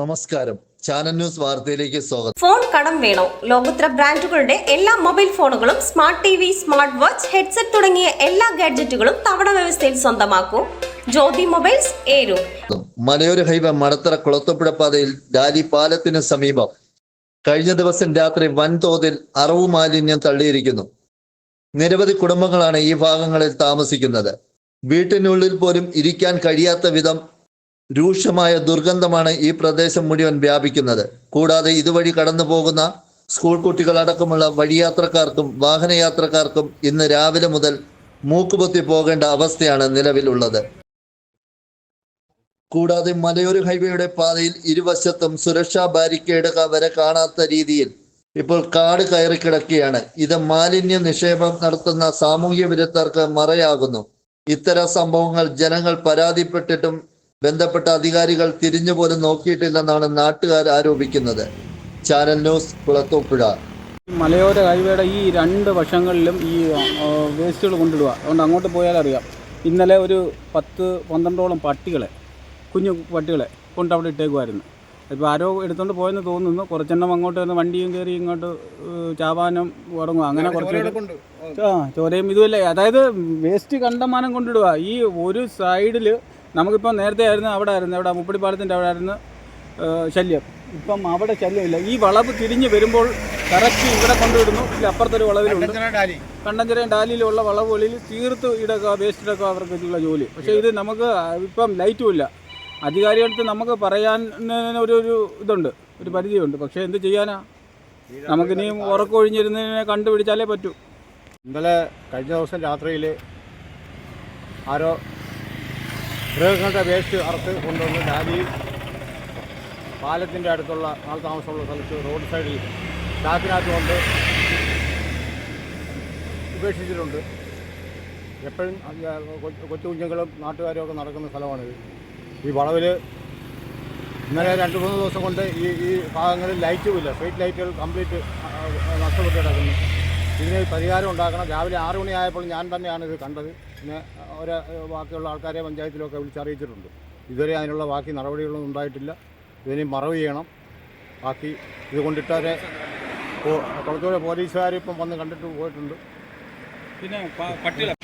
നമസ്കാരം. Channel news വാർത്തയിലേക്ക് സ്വാഗതം. ഫോൺ കടം വേണോ. ലോകോത്തര ബ്രാൻഡുകളുടെ എല്ലാ മൊബൈൽ ഫോണുകളും smart T V smart watch headset തുടങ്ങിയ എല്ലാ ഗാഡ്ജറ്റുകളും തവണ വ്യവസ്ഥയിൽ സ്വന്തമാക്കൂ. ജ്യോതി മൊബൈൽസ് ഏരു. മലയോര ഹൈവ മടത്തറ കുളത്തപ്പുഴ പാതയിൽ ഡാലി പാലത്തിന് സമീപം കഴിഞ്ഞ ദിവസം രാത്രി വൻതോതിൽ അറവു മാലിന്യം തള്ളിയിരിക്കുന്നു. നിരവധി കുടുംബങ്ങളാണ് ഈ ഭാഗങ്ങളിൽ താമസിക്കുന്നത്. വീട്ടിനുള്ളിൽ പോലും ഇരിക്കാൻ കഴിയാത്ത വിധം രൂക്ഷമായ ദുർഗന്ധമാണ് ഈ പ്രദേശം മുഴുവൻ വ്യാപിക്കുന്നത്. കൂടാതെ ഇതുവഴി കടന്നു പോകുന്ന സ്കൂൾ കുട്ടികളടക്കമുള്ള വഴിയാത്രക്കാർക്കും വാഹനയാത്രക്കാർക്കും ഇന്ന് രാവിലെ മുതൽ മൂക്കുപൊത്തി പോകേണ്ട അവസ്ഥയാണ് നിലവിലുള്ളത്. കൂടാതെ മലയോര ഹൈവേയുടെ പാതയിൽ ഇരുവശത്തും സുരക്ഷാ ബാരിക്കേഡ് വരെ കാണാത്ത രീതിയിൽ ഇപ്പോൾ കാട് കയറി കിടക്കുകയാണ്. ഇത് മാലിന്യ നിക്ഷേപം നടത്തുന്ന സാമൂഹ്യ വിരുദ്ധർക്ക് മറയാകുന്നു. ഇത്തരം സംഭവങ്ങൾ ജനങ്ങൾ പരാതിപ്പെട്ടിട്ടും ബന്ധപ്പെട്ട അധികാരികൾ തിരിഞ്ഞുപോലും നോക്കിയിട്ടില്ലെന്നാണ് നാട്ടുകാർ ആരോപിക്കുന്നത്. ചാനൽ ന്യൂസ് കുളത്തൂപ്പുഴ മലയോര ഹൈവേയുടെ ഈ രണ്ട് വശങ്ങളിലും ഈ വേസ്റ്റുകൾ കൊണ്ടിടുക. അതുകൊണ്ട് അങ്ങോട്ട് പോയാൽ അറിയാം. ഇന്നലെ ഒരു പത്ത് പന്ത്രണ്ടോളം പട്ടികളെ കുഞ്ഞു പട്ടികളെ കൊണ്ട് അവിടെ ഇട്ടേക്കുമായിരുന്നു ഇപ്പോൾ ആരോ എടുത്തുകൊണ്ട് പോയെന്ന് തോന്നുന്നു. കുറച്ചെണ്ണം അങ്ങോട്ട് വന്ന് വണ്ടിയും കയറി ഇങ്ങോട്ട് ചാവാനും ഉറങ്ങുക അങ്ങനെ കുറച്ച് ആ ചോരയും ഇതുമല്ലേ അതായത് വേസ്റ്റ് കണ്ടമാനം കൊണ്ടിടുക. ഈ ഒരു സൈഡിൽ നമുക്കിപ്പോൾ നേരത്തെ ആയിരുന്നു അവിടെ ആയിരുന്നു അവിടെ മുപ്പടിപ്പാലത്തിന്റെ അവിടെ ആയിരുന്നു ശല്യം. ഇപ്പം അവിടെ ശല്യമില്ല. ഈ വളവ് തിരിഞ്ഞ് വരുമ്പോൾ കറക്റ്റ് ഇവിടെ കൊണ്ടുവിടുന്നു. ഇല്ല അപ്പുറത്തൊരു വളവിലുണ്ട്. കണ്ടഞ്ചിറയും ഡാലിയിലുള്ള വളവുകളിൽ തീർത്ത് ഇടക്കുക വേസ്റ്റ് ഇടക്കുക അവർക്ക് ഉള്ള ജോലി. പക്ഷേ ഇത് നമുക്ക് ഇപ്പം ലൈറ്റും ഇല്ല. അധികാരികൾക്ക് നമുക്ക് പറയാൻ ഒരു ഒരു ഇതുണ്ട് ഒരു പരിധിയുണ്ട്. പക്ഷേ എന്ത് ചെയ്യാനാ? നമുക്കിനിയും ഉറക്കൊഴിഞ്ഞിരുന്നതിനെ കണ്ടുപിടിച്ചാലേ പറ്റൂ. ഇന്നലെ കഴിഞ്ഞ ദിവസം രാത്രിയിൽ ആരോ മൃഗങ്ങളുടെ വേസ്റ്റ് അറുത്ത് കൊണ്ടുവന്ന് ഡാലി പാലത്തിന്റെ അടുത്തുള്ള ആൾ താമസമുള്ള സ്ഥലത്ത് റോഡ് സൈഡിൽ ചാക്കിനകത്ത് കൊണ്ട് ഉപേക്ഷിച്ചിട്ടുണ്ട്. എപ്പോഴും കൊച്ചു കുഞ്ഞുങ്ങളും നാട്ടുകാരും ഒക്കെ നടക്കുന്ന സ്ഥലമാണിത്. ഈ വളവിൽ ഇന്നലെ രണ്ട് മൂന്ന് ദിവസം കൊണ്ട് ഈ ഈ ഭാഗങ്ങളിൽ ലൈറ്റുമില്ല സ്ട്രീറ്റ് ലൈറ്റുകൾ കംപ്ലീറ്റ് നഷ്ടപ്പെട്ട് കിടക്കുന്നു. ഇതിന് പരിഹാരം ഉണ്ടാക്കണം. രാവിലെ ആറ് മണിയായപ്പോൾ ഞാൻ തന്നെയാണ് ഇത് കണ്ടത്. പിന്നെ ഒരു ബാക്കിയുള്ള ആൾക്കാരെ പഞ്ചായത്തിലൊക്കെ വിളിച്ചറിയിച്ചിട്ടുണ്ട് ഇതുവരെ അതിനുള്ള ബാക്കി നടപടികളൊന്നും ഉണ്ടായിട്ടില്ല. ഇതിനെയും മറവ് ചെയ്യണം. ബാക്കി ഇത് കൊണ്ടിട്ടവരെ കുളത്തൂരെ പോലീസുകാരിപ്പം വന്ന് കണ്ടിട്ട് പോയിട്ടുണ്ട്. പിന്നെ പട്ടികളെ